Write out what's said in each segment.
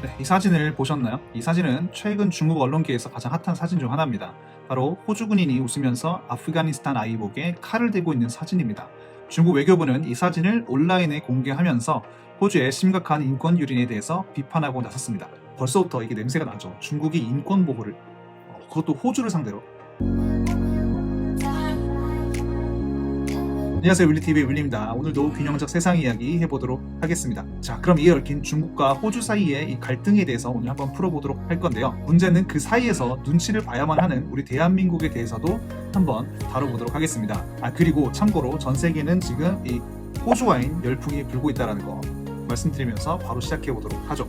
네, 이 사진을 보셨나요? 이 사진은 최근 중국 언론계에서 가장 핫한 사진 중 하나입니다. 바로 호주 군인이 웃으면서 아프가니스탄 아이복에 칼을 대고 있는 사진입니다. 중국 외교부는 이 사진을 온라인에 공개하면서 호주의 심각한 인권 유린에 대해서 비판하고 나섰습니다. 벌써부터 이게 냄새가 나죠. 중국이 인권 보호를 어, 그것도 호주를 상대로 안녕하세요 윌리TV의 윌리입니다. 오늘도 균형적 세상 이야기 해보도록 하겠습니다. 자 그럼 이에 얽힌 중국과 호주 사이의 이 갈등에 대해서 오늘 한번 풀어보도록 할 건데요. 문제는 그 사이에서 눈치를 봐야만 하는 우리 대한민국에 대해서도 한번 다뤄보도록 하겠습니다. 아 그리고 참고로 전 세계는 지금 이 호주 와인 열풍이 불고 있다는 거 말씀드리면서 바로 시작해 보도록 하죠.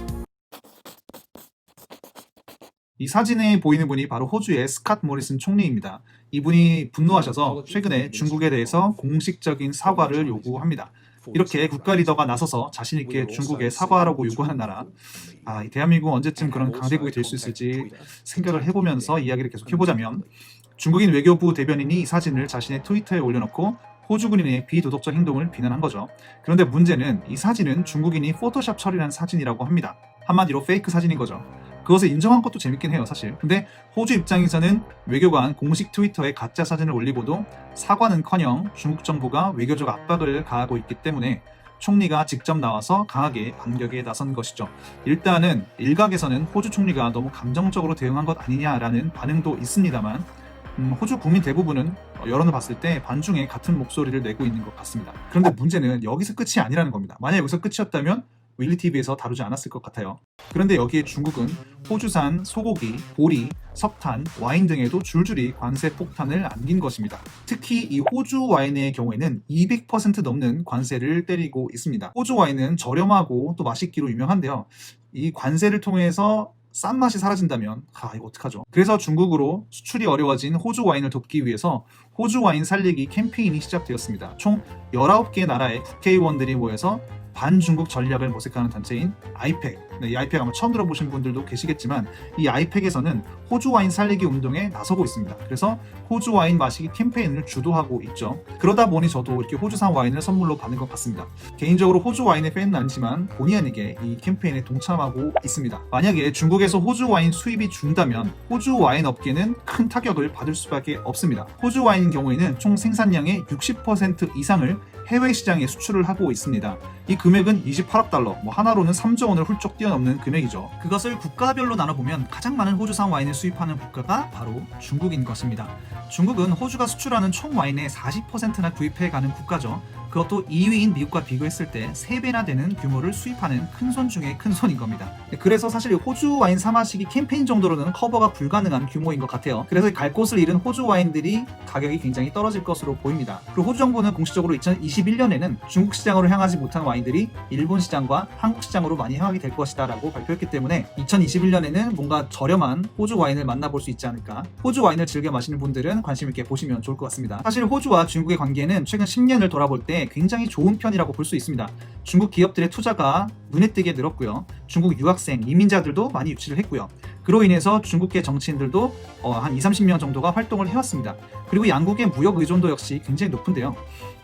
이 사진에 보이는 분이 바로 호주의 스캇 모리슨 총리입니다. 이분이 분노하셔서 최근에 중국에 대해서 공식적인 사과를 요구합니다. 이렇게 국가 리더가 나서서 자신 있게 중국에 사과하라고 요구하는 나라. 아, 이 대한민국은 언제쯤 그런 강대국이 될 수 있을지 생각을 해보면서 이야기를 계속 해보자면 중국인 외교부 대변인이 이 사진을 자신의 트위터에 올려놓고 호주 군인의 비도덕적 행동을 비난한 거죠. 그런데 문제는 이 사진은 중국인이 포토샵 처리한 사진이라고 합니다. 한마디로 페이크 사진인 거죠. 그것을 인정한 것도 재밌긴 해요, 사실. 근데 호주 입장에서는 외교관 공식 트위터에 가짜 사진을 올리고도 사과는커녕 중국 정부가 외교적 압박을 가하고 있기 때문에 총리가 직접 나와서 강하게 반격에 나선 것이죠. 일단은 일각에서는 호주 총리가 너무 감정적으로 대응한 것 아니냐라는 반응도 있습니다만 음, 호주 국민 대부분은 여론을 봤을 때 반중에 같은 목소리를 내고 있는 것 같습니다. 그런데 문제는 여기서 끝이 아니라는 겁니다. 만약 여기서 끝이었다면 윌리TV에서 다루지 않았을 것 같아요. 그런데 여기에 중국은 호주산 소고기, 보리, 석탄, 와인 등에도 줄줄이 관세 폭탄을 안긴 것입니다. 특히 이 호주 와인의 경우에는 200% 넘는 관세를 때리고 있습니다. 호주 와인은 저렴하고 또 맛있기로 유명한데요. 이 관세를 통해서 싼 맛이 사라진다면 아 이거 어떡하죠? 그래서 중국으로 수출이 어려워진 호주 와인을 돕기 위해서 호주 와인 살리기 캠페인이 시작되었습니다. 총 19개 나라의 국회의원들이 모여서 반중국 전략을 모색하는 단체인 아이팩. 네, 이 아이팩 아마 처음 들어보신 분들도 계시겠지만 이 아이팩에서는 호주 와인 살리기 운동에 나서고 있습니다. 그래서 호주 와인 마시기 캠페인을 주도하고 있죠. 그러다 보니 저도 이렇게 호주산 와인을 선물로 받은 것 같습니다. 개인적으로 호주 와인의 팬은 아니지만 본의 아니게 이 캠페인에 동참하고 있습니다. 만약에 중국에서 호주 와인 수입이 준다면 호주 와인 업계는 큰 타격을 받을 수밖에 없습니다. 호주 와인 경우에는 총 생산량의 60% 이상을 해외 시장에 수출을 하고 있습니다. 이 금액은 28억 달러, 뭐 하나로는 3조 원을 훌쩍 뛰어넘는 금액이죠. 그것을 국가별로 나눠보면 가장 많은 호주산 와인을 수입하는 국가가 바로 중국인 것입니다. 중국은 호주가 수출하는 총 와인의 40%나 구입해 가는 국가죠. 그것도 2위인 미국과 비교했을 때 3배나 되는 규모를 수입하는 큰 손 중에 큰 손인 겁니다. 그래서 사실 호주 와인 사마시기 캠페인 정도로는 커버가 불가능한 규모인 것 같아요. 그래서 갈 곳을 잃은 호주 와인들이 가격이 굉장히 떨어질 것으로 보입니다. 그리고 호주 정부는 공식적으로 2021년에는 중국 시장으로 향하지 못한 와인들이 일본 시장과 한국 시장으로 많이 향하게 될 것이다 라고 발표했기 때문에 2021년에는 뭔가 저렴한 호주 와인을 만나볼 수 있지 않을까 호주 와인을 즐겨 마시는 분들은 관심 있게 보시면 좋을 것 같습니다. 사실 호주와 중국의 관계는 최근 10년을 돌아볼 때 굉장히 좋은 편이라고 볼 수 있습니다. 중국 기업들의 투자가 눈에 띄게 늘었고요. 중국 유학생, 이민자들도 많이 유치를 했고요. 그로 인해서 중국계 정치인들도 어, 한 2, 30명 정도가 활동을 해왔습니다. 그리고 양국의 무역 의존도 역시 굉장히 높은데요.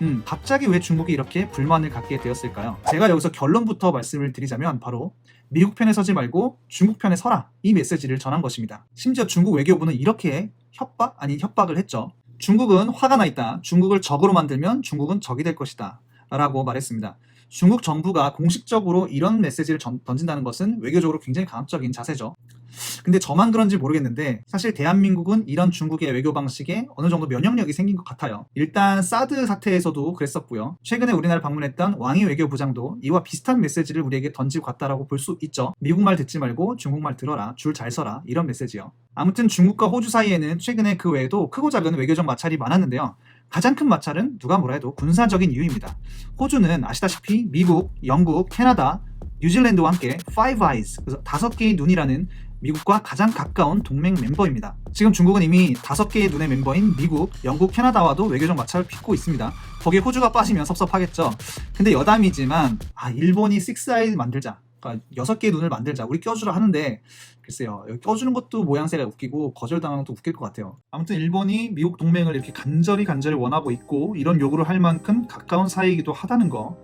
음, 갑자기 왜 중국이 이렇게 불만을 갖게 되었을까요? 제가 여기서 결론부터 말씀을 드리자면 바로 미국 편에 서지 말고 중국 편에 서라 이 메시지를 전한 것입니다. 심지어 중국 외교부는 이렇게 협박 아닌 협박을 했죠. 중국은 화가 나 있다. 중국을 적으로 만들면 중국은 적이 될 것이다. 라고 말했습니다. 중국 정부가 공식적으로 이런 메시지를 전, 던진다는 것은 외교적으로 굉장히 강압적인 자세죠. 근데 저만 그런지 모르겠는데 사실 대한민국은 이런 중국의 외교 방식에 어느 정도 면역력이 생긴 것 같아요. 일단 사드 사태에서도 그랬었고요. 최근에 우리나라 방문했던 왕이 외교부장도 이와 비슷한 메시지를 우리에게 던지고 갔다라고 볼 수 있죠. 미국 말 듣지 말고 중국 말 들어라, 줄 잘 서라 이런 메시지요. 아무튼 중국과 호주 사이에는 최근에 그 외에도 크고 작은 외교적 마찰이 많았는데요. 가장 큰 마찰은 누가 뭐라 해도 군사적인 이유입니다. 호주는 아시다시피 미국, 영국, 캐나다, 뉴질랜드와 함께 Five Eyes, 그래서 다섯 개의 눈이라는 미국과 가장 가까운 동맹 멤버입니다. 지금 중국은 이미 다섯 개의 눈의 멤버인 미국, 영국, 캐나다와도 외교적 마찰을 빚고 있습니다. 거기에 호주가 빠지면 섭섭하겠죠. 근데 여담이지만 아 일본이 식스아이 만들자. 그러니까 여섯 개의 눈을 만들자. 우리 껴주라 하는데 글쎄요. 껴주는 것도 모양새가 웃기고 거절당하는 것도 웃길 것 같아요. 아무튼 일본이 미국 동맹을 이렇게 간절히 간절히 원하고 있고 이런 요구를 할 만큼 가까운 사이이기도 하다는 거.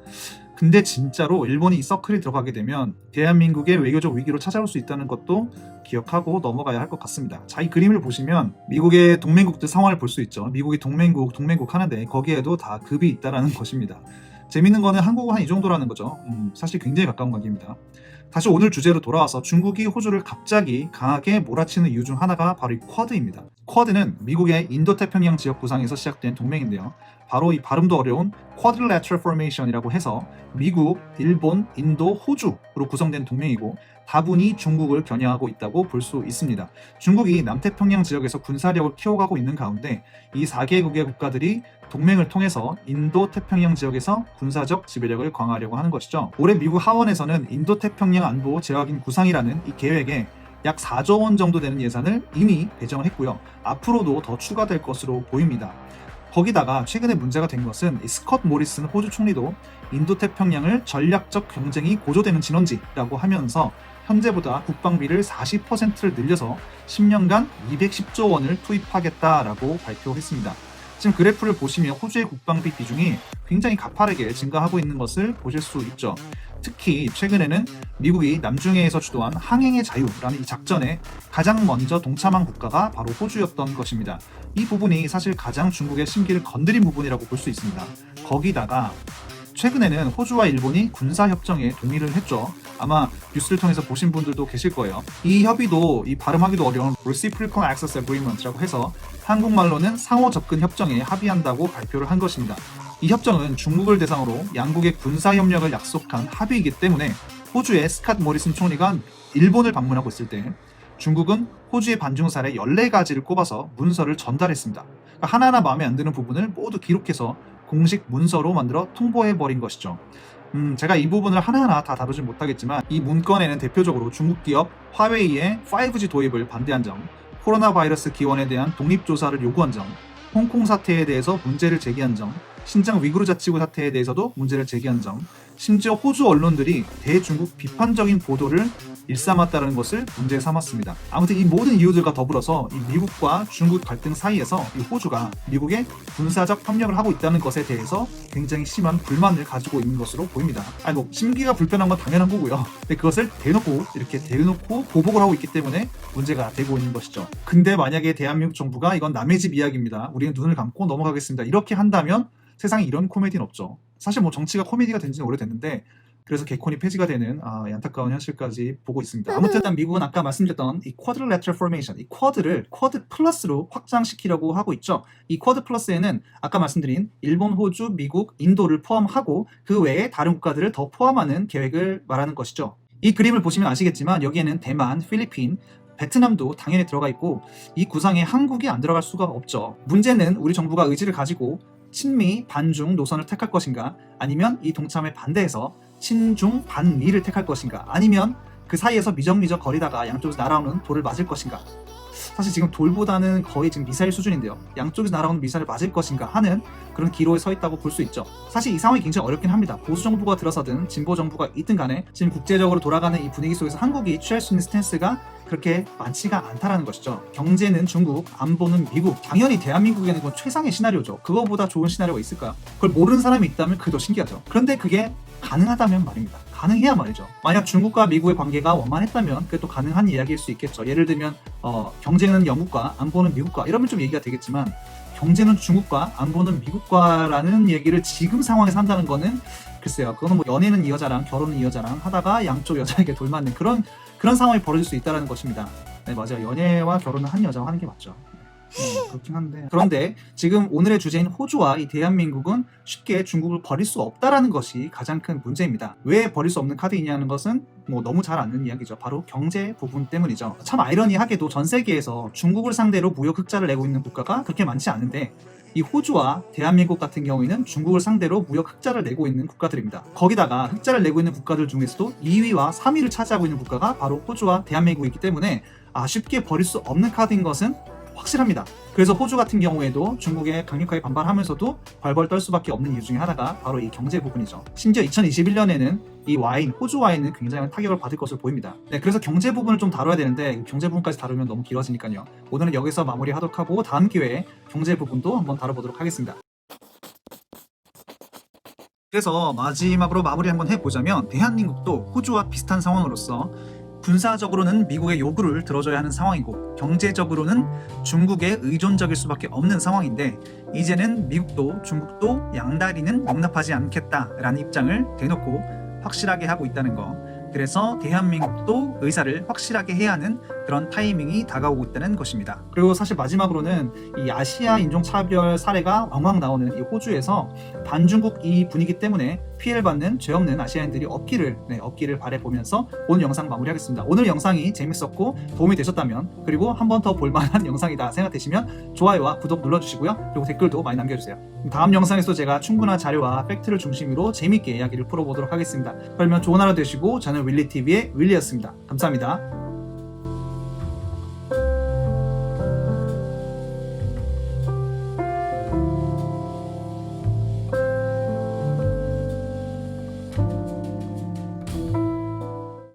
근데 진짜로 일본이 이 서클에 들어가게 되면 대한민국의 외교적 위기로 찾아올 수 있다는 것도 기억하고 넘어가야 할 것 같습니다. 자, 이 그림을 보시면 미국의 동맹국들 상황을 볼 수 있죠. 미국이 동맹국, 동맹국 하는데 거기에도 다 급이 있다라는 것입니다. 재밌는 거는 한국은 한이 정도라는 거죠. 음, 사실 굉장히 가까운 관계입니다. 다시 오늘 주제로 돌아와서 중국이 호주를 갑자기 강하게 몰아치는 이유 중 하나가 바로 이 쿼드입니다. 쿼드는 미국의 인도태평양 지역 구상에서 시작된 동맹인데요. 바로 이 발음도 어려운 Quadrilateral Formation이라고 해서 미국, 일본, 인도, 호주로 구성된 동맹이고 다분히 중국을 겨냥하고 있다고 볼 수 있습니다. 중국이 남태평양 지역에서 군사력을 키워가고 있는 가운데 이 4개국의 국가들이 동맹을 통해서 인도 태평양 지역에서 군사적 지배력을 강화하려고 하는 것이죠. 올해 미국 하원에서는 인도 태평양 안보 제약인 구상이라는 이 계획에 약 4조 원 정도 되는 예산을 이미 배정을 했고요. 앞으로도 더 추가될 것으로 보입니다. 거기다가 최근에 문제가 된 것은 이 스컷 모리슨 호주 총리도 인도 태평양을 전략적 경쟁이 고조되는 진원지라고 하면서 현재보다 국방비를 40%를 늘려서 10년간 210조 원을 투입하겠다라고 발표했습니다. 지금 그래프를 보시면 호주의 국방비 비중이 굉장히 가파르게 증가하고 있는 것을 보실 수 있죠. 특히 최근에는 미국이 남중해에서 주도한 항행의 자유라는 이 작전에 가장 먼저 동참한 국가가 바로 호주였던 것입니다. 이 부분이 사실 가장 중국의 심기를 건드린 부분이라고 볼 수 있습니다. 거기다가 최근에는 호주와 일본이 군사 협정에 동의를 했죠. 아마 뉴스를 통해서 보신 분들도 계실 거예요. 이 협의도 이 발음하기도 어려운 Reciprocal Access Agreement라고 해서 한국말로는 상호 접근 협정에 합의한다고 발표를 한 것입니다. 이 협정은 중국을 대상으로 양국의 군사 협력을 약속한 합의이기 때문에 호주의 스캇 모리슨 총리가 일본을 방문하고 있을 때 중국은 호주의 반중 사례 14가지를 꼽아서 문서를 전달했습니다. 그러니까 하나하나 마음에 안 드는 부분을 모두 기록해서 공식 문서로 만들어 통보해 버린 것이죠. 음, 제가 이 부분을 하나하나 다 다루진 못하겠지만 이 문건에는 대표적으로 중국 기업 화웨이의 5G 도입을 반대한 점, 코로나 바이러스 기원에 대한 독립조사를 요구한 점, 홍콩 사태에 대해서 문제를 제기한 점, 신장 위구르 자치구 사태에 대해서도 문제를 제기한 점, 심지어 호주 언론들이 대중국 비판적인 보도를 일삼았다는 것을 문제 삼았습니다. 아무튼 이 모든 이유들과 더불어서 이 미국과 중국 갈등 사이에서 이 호주가 미국의 군사적 협력을 하고 있다는 것에 대해서 굉장히 심한 불만을 가지고 있는 것으로 보입니다. 아니 뭐 심기가 불편한 건 당연한 거고요. 근데 그것을 대놓고 이렇게 대놓고 보복을 하고 있기 때문에 문제가 되고 있는 것이죠. 근데 만약에 대한민국 정부가 이건 남의 집 이야기입니다. 우리는 눈을 감고 넘어가겠습니다. 이렇게 한다면 세상에 이런 코미디는 없죠. 사실 뭐 정치가 코미디가 된 지는 오래됐는데 그래서 개콘이 폐지가 되는 아, 안타까운 현실까지 보고 있습니다. 아무튼 일단 미국은 아까 말씀드렸던 이 quadrilateral 이 쿼드를 쿼드 플러스로 확장시키려고 하고 있죠. 이 쿼드 플러스에는 아까 말씀드린 일본, 호주, 미국, 인도를 포함하고 그 외에 다른 국가들을 더 포함하는 계획을 말하는 것이죠. 이 그림을 보시면 아시겠지만 여기에는 대만, 필리핀, 베트남도 당연히 들어가 있고 이 구상에 한국이 안 들어갈 수가 없죠. 문제는 우리 정부가 의지를 가지고 친미, 반중 노선을 택할 것인가? 아니면 이 동참에 반대해서 친중, 반미를 택할 것인가? 아니면 그 사이에서 미적미적 거리다가 양쪽에서 날아오는 돌을 맞을 것인가 사실 지금 돌보다는 거의 지금 미사일 수준인데요. 양쪽에서 날아오는 미사일을 맞을 것인가 하는 그런 기로에 서 있다고 볼 수 있죠. 사실 이 상황이 굉장히 어렵긴 합니다. 보수 정부가 들어서든 진보 정부가 있든 간에 지금 국제적으로 돌아가는 이 분위기 속에서 한국이 취할 수 있는 스탠스가 그렇게 많지가 않다라는 것이죠. 경제는 중국, 안보는 미국. 당연히 대한민국에는 그건 최상의 시나리오죠. 그거보다 좋은 시나리오가 있을까요? 그걸 모르는 사람이 있다면 더 신기하죠. 그런데 그게 가능하다면 말입니다. 가능해야 말이죠. 만약 중국과 미국의 관계가 원만했다면 그게 또 가능한 이야기일 수 있겠죠. 예를 들면 어, 경제는 영국과 안보는 미국과 이러면 좀 얘기가 되겠지만 경제는 중국과 안보는 미국과라는 얘기를 지금 상황에서 한다는 거는 글쎄요. 그거는 뭐 연애는 이 여자랑 결혼은 이 여자랑 하다가 양쪽 여자에게 돌맞는 그런 그런 상황이 벌어질 수 있다는 것입니다. 네 맞아요. 연애와 결혼은 한 여자와 하는 게 맞죠. 네, 그렇긴 한데 그런데 지금 오늘의 주제인 호주와 이 대한민국은 쉽게 중국을 버릴 수 없다라는 것이 가장 큰 문제입니다. 왜 버릴 수 없는 카드이냐는 것은 뭐 너무 잘 아는 이야기죠. 바로 경제 부분 때문이죠. 참 아이러니하게도 전 세계에서 중국을 상대로 무역 흑자를 내고 있는 국가가 그렇게 많지 않은데 이 호주와 대한민국 같은 경우에는 중국을 상대로 무역 흑자를 내고 있는 국가들입니다. 거기다가 흑자를 내고 있는 국가들 중에서도 2위와 3위를 차지하고 있는 국가가 바로 호주와 대한민국이기 때문에 아 쉽게 버릴 수 없는 카드인 것은 확실합니다. 그래서 호주 같은 경우에도 중국에 강력하게 반발하면서도 벌벌 떨 수밖에 없는 이유 중에 하나가 바로 이 경제 부분이죠. 심지어 2021년에는 이 와인, 호주 와인은 굉장히 타격을 받을 것으로 보입니다. 네, 그래서 경제 부분을 좀 다뤄야 되는데 경제 부분까지 다루면 너무 길어지니까요. 오늘은 여기서 마무리하도록 하고 다음 기회에 경제 부분도 한번 다뤄보도록 하겠습니다. 그래서 마지막으로 마무리 한번 해보자면 대한민국도 호주와 비슷한 상황으로서 군사적으로는 미국의 요구를 들어줘야 하는 상황이고 경제적으로는 중국에 의존적일 수밖에 없는 상황인데 이제는 미국도 중국도 양다리는 용납하지 않겠다라는 입장을 대놓고 확실하게 하고 있다는 거. 그래서 대한민국도 의사를 확실하게 해야 하는 그런 타이밍이 다가오고 있다는 것입니다. 그리고 사실 마지막으로는 이 아시아 인종 차별 사례가 왕왕 나오는 이 호주에서 반중국 이 분위기 때문에 피해를 받는 죄 없는 아시아인들이 없기를 네, 없기를 바래보면서 오늘 영상 마무리하겠습니다. 오늘 영상이 재밌었고 도움이 되셨다면 그리고 한 번 더 볼만한 영상이다 생각되시면 좋아요와 구독 눌러주시고요. 그리고 댓글도 많이 남겨주세요. 다음 영상에서 제가 충분한 자료와 팩트를 중심으로 재밌게 이야기를 풀어보도록 하겠습니다. 그러면 좋은 하루 되시고 저는 윌리TV의 윌리였습니다. 감사합니다.